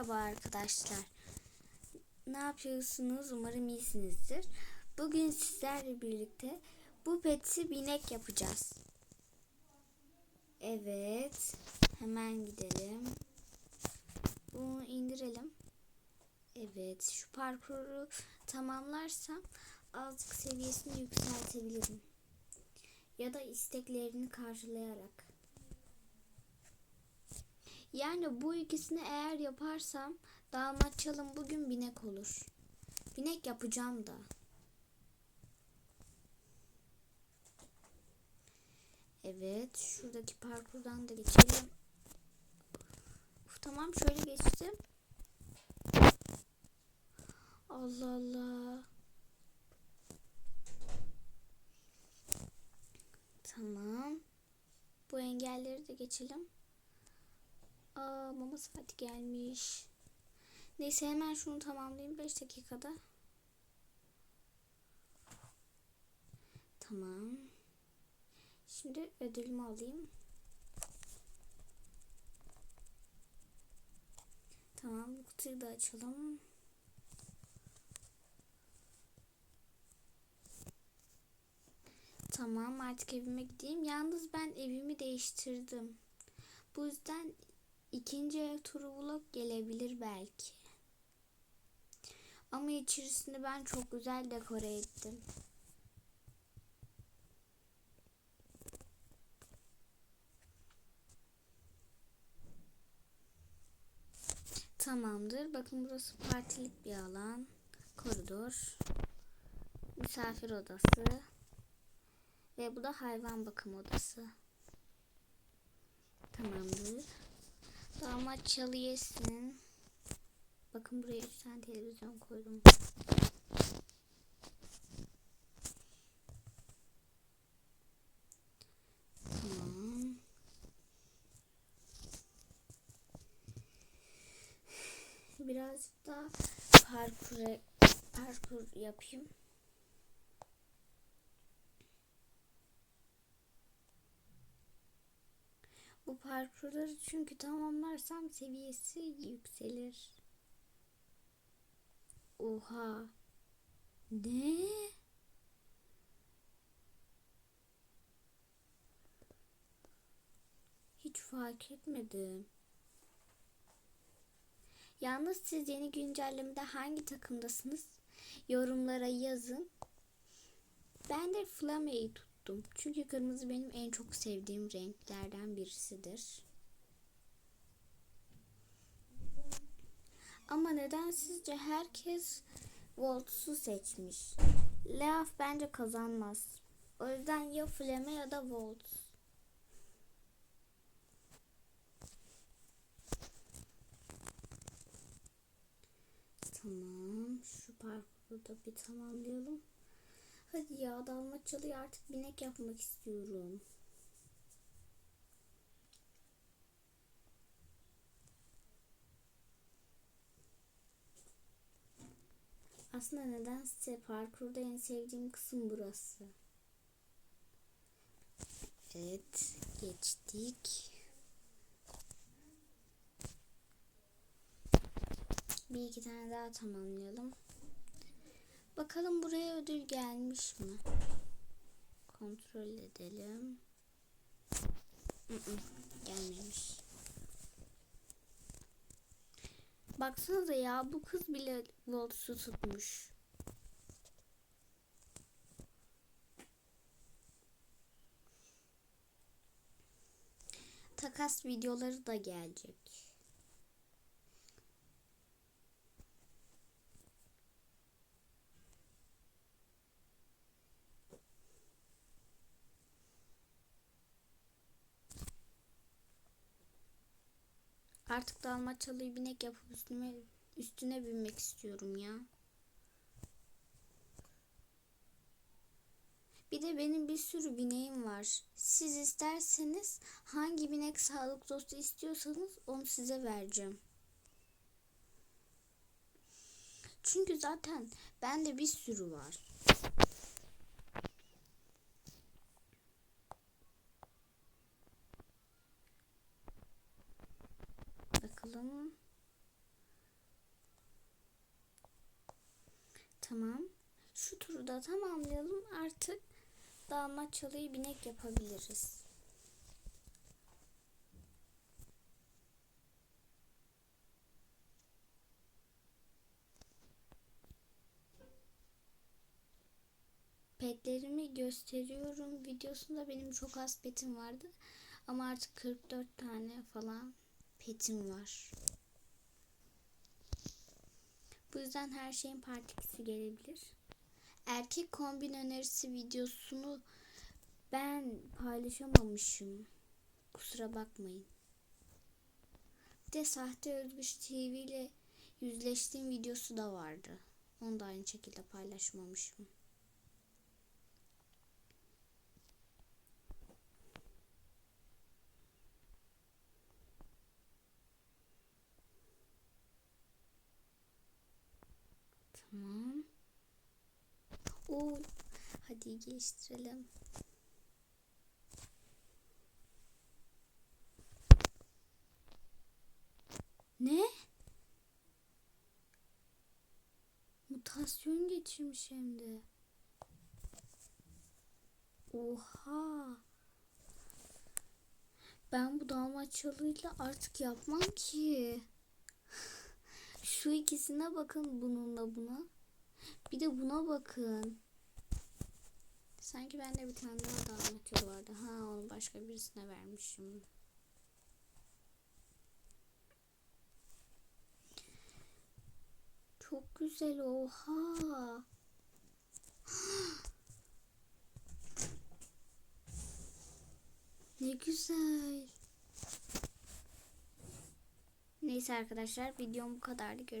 Merhaba arkadaşlar. Ne yapıyorsunuz? Umarım iyisinizdir. Bugün sizlerle birlikte bu peti binek yapacağız. Evet. Hemen gidelim. Bunu indirelim. Evet. Şu parkuru tamamlarsam azıcık seviyesini yükseltebilirim. Ya da isteklerini karşılayarak. Yani bu ikisini eğer yaparsam Dalmaçyalım bugün binek olur. Binek yapacağım da. Evet, şuradaki parkurdan da geçelim. Uf, tamam şöyle geçtim. Allah Allah. Tamam. Bu engelleri de geçelim. Aa mama saati gelmiş. Neyse hemen şunu tamamlayayım 5 dakikada. Tamam. Şimdi ödülümü alayım. Tamam bu kutuyu da açalım. Tamam artık evime gideyim. Yalnız ben evimi değiştirdim. Bu yüzden ikinci ev turu vlog gelebilir belki. Ama içerisinde ben çok güzel dekore ettim. Tamamdır. Bakın burası partilik bir alan. Koridor. Misafir odası. Ve bu da hayvan bakım odası. Tamamdır. Damat çalı yesin. Bakın buraya 3 tane televizyon koydum. Tamam. Birazcık daha parkur parkur yapayım. Bu parkurları çünkü tamamlarsam seviyesi yükselir. Oha. Ne? Hiç fark etmedim. Yalnız siz yeni güncellemede hangi takımdasınız? Yorumlara yazın. Ben de Flame'yi tuttum. Çünkü kırmızı benim en çok sevdiğim renklerden birisidir. Ama neden sizce herkes Volts'u seçmiş? Leaf bence kazanmaz. O yüzden ya Flame ya da Volts. Tamam. Şu parkuru da bir tamamlayalım. Hadi ya dalmaçyalıya artık binek yapmak istiyorum. Aslında nedense parkurda en sevdiğim kısım burası. Evet, geçtik. Bir iki tane daha tamamlayalım. Bakalım buraya ödül gelmiş mi? Kontrol edelim. Hı -hı, gelmemiş. Baksanıza ya bu kız bile Volts'u tutmuş. Takas videoları da gelecek. Artık dalmaçalıyı binek yapıp üstüne, üstüne binmek istiyorum ya. Bir de benim bir sürü bineğim var. Siz isterseniz hangi binek sağlık dostu istiyorsanız onu size vereceğim. Çünkü zaten bende bir sürü var. Bakalım. Tamam. Şu turu da tamamlayalım. Artık dalmaçyalıyı binek yapabiliriz. Petlerimi gösteriyorum. Videosunda benim çok az petim vardı. Ama artık 44 tane falan petim var. Bu yüzden her şeyin partisi gelebilir. Erkek kombin önerisi videosunu ben paylaşamamışım. Kusura bakmayın. Bir de sahte özgüç TV ile yüzleştiğim videosu da vardı. Onu da aynı şekilde paylaşmamışım. Tamam. Oo, hadi geliştirelim. Ne? Mutasyon geçirmiş hem de. Oha. Ben bu dalmaçyalıyla artık yapmam ki. Şu ikisine bakın bununla buna. Bir de buna bakın. Sanki bende bir tane daha dalmaçyalı vardı. Ha onu başka birisine vermişim. Çok güzel oha. Ne güzel. Neyse arkadaşlar videom bu kadardı. Görüşürüz.